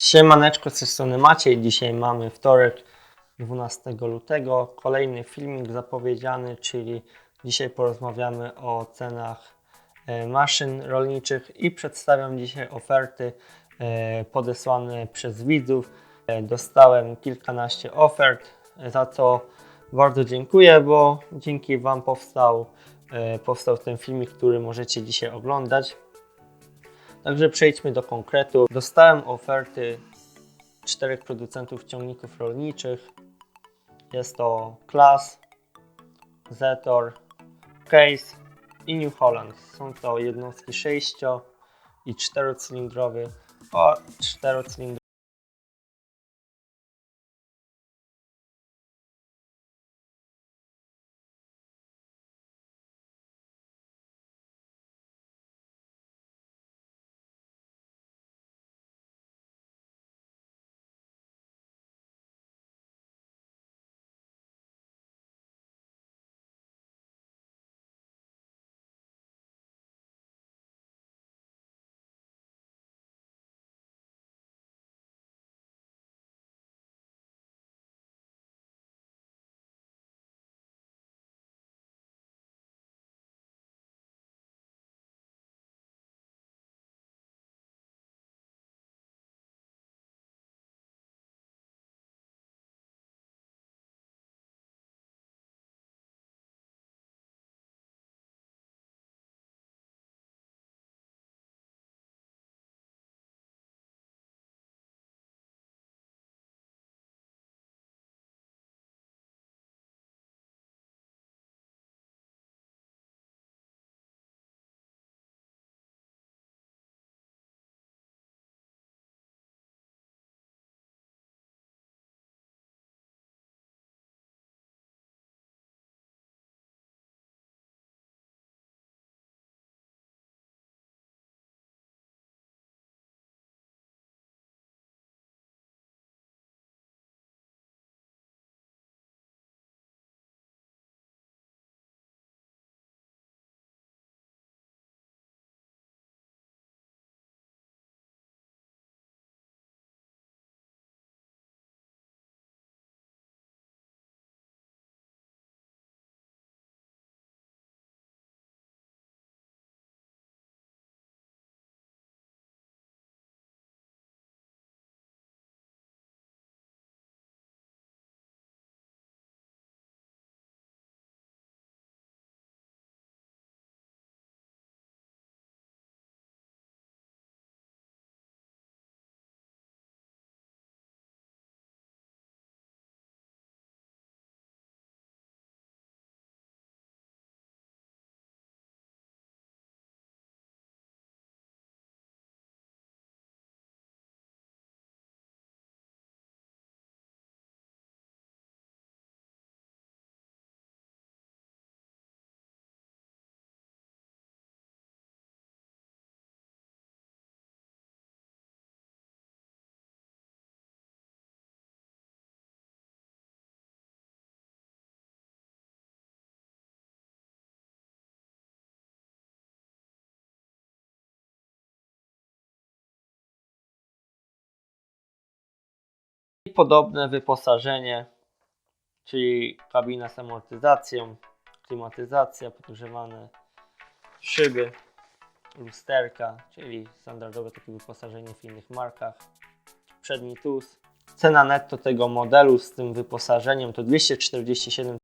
Siemaneczko, z tej strony Maciej. Dzisiaj mamy wtorek 12 lutego. Kolejny filmik zapowiedziany, czyli dzisiaj porozmawiamy o cenach e, maszyn rolniczych i przedstawiam dzisiaj oferty e, podesłane przez widzów. E, Dostałem kilkanaście ofert, za co bardzo dziękuję, bo dzięki Wam powstał, powstał ten filmik, który możecie dzisiaj oglądać. Także przejdźmy do konkretu. Dostałem oferty czterech producentów ciągników rolniczych. Jest to Class, Zetor, Case i New Holland. Są to jednostki 6 i 4-cylindrowy o 4-cylindrowy. Podobne wyposażenie, czyli kabina z amortyzacją, klimatyzacja, podgrzewane szyby, lusterka, czyli standardowe takie wyposażenie w innych markach. Przedni TUS. Cena netto tego modelu z tym wyposażeniem to 247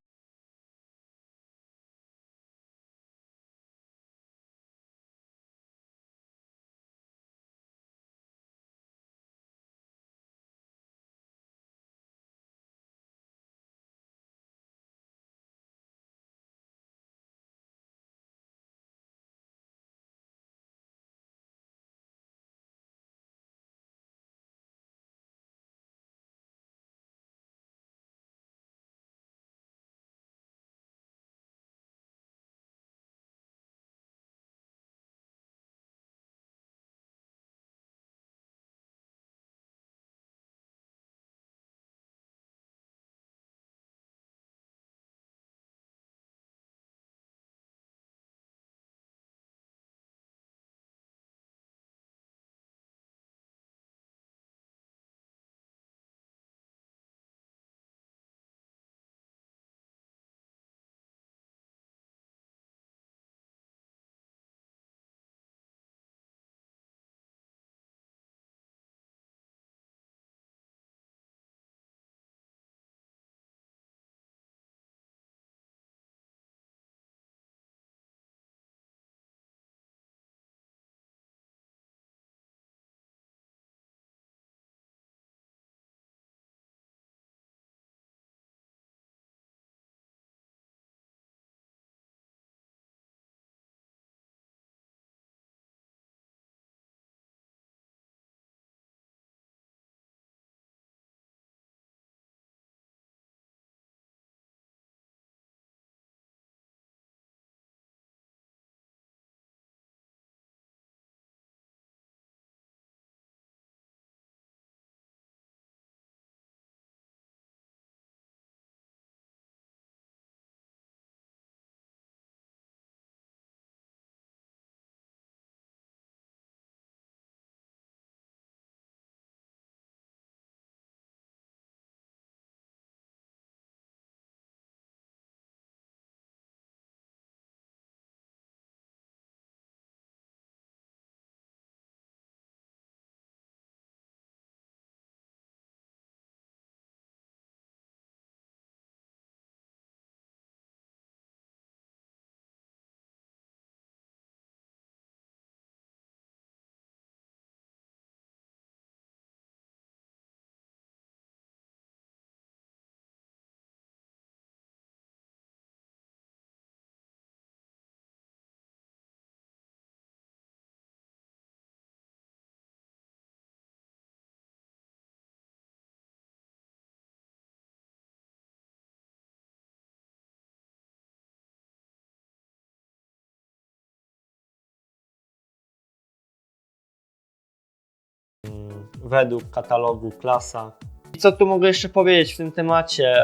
według katalogu klasa. I co tu mogę jeszcze powiedzieć w tym temacie?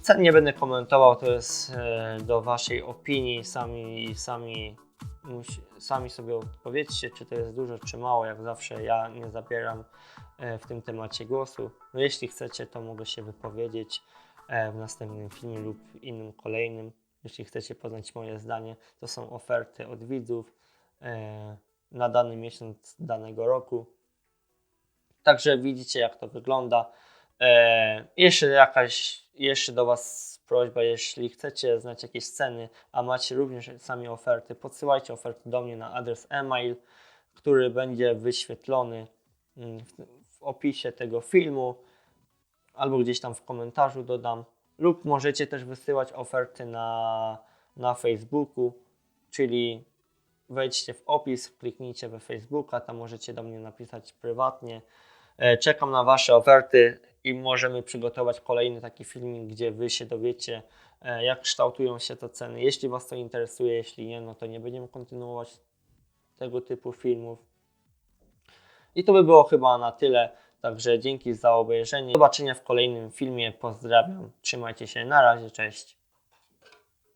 Cen nie będę komentował, to jest e, do Waszej opinii. Sami, sami, sami sobie odpowiedzcie, czy to jest dużo, czy mało. Jak zawsze ja nie zabieram e, w tym temacie głosu. No jeśli chcecie, to mogę się wypowiedzieć e, w następnym filmie lub innym kolejnym. Jeśli chcecie poznać moje zdanie, to są oferty od widzów na dany miesiąc danego roku. Także widzicie, jak to wygląda. E, jeszcze jakaś, jeszcze do Was prośba, jeśli chcecie znać jakieś ceny, a macie również sami oferty, podsyłajcie oferty do mnie na adres e-mail, który będzie wyświetlony mm, w, opisie tego filmu, albo gdzieś tam w komentarzu dodam, lub możecie też wysyłać oferty na, na Facebooku, czyli wejdźcie w opis, kliknijcie we Facebooka, tam możecie do mnie napisać prywatnie. E, Czekam na Wasze oferty i możemy przygotować kolejny taki filmik, gdzie Wy się dowiecie, e, jak kształtują się te ceny. Jeśli Was to interesuje, jeśli nie, no to nie będziemy kontynuować tego typu filmów. I to by było chyba na tyle. Także dzięki za obejrzenie. Do zobaczenia w kolejnym filmie. Pozdrawiam. Trzymajcie się. Na razie. Cześć.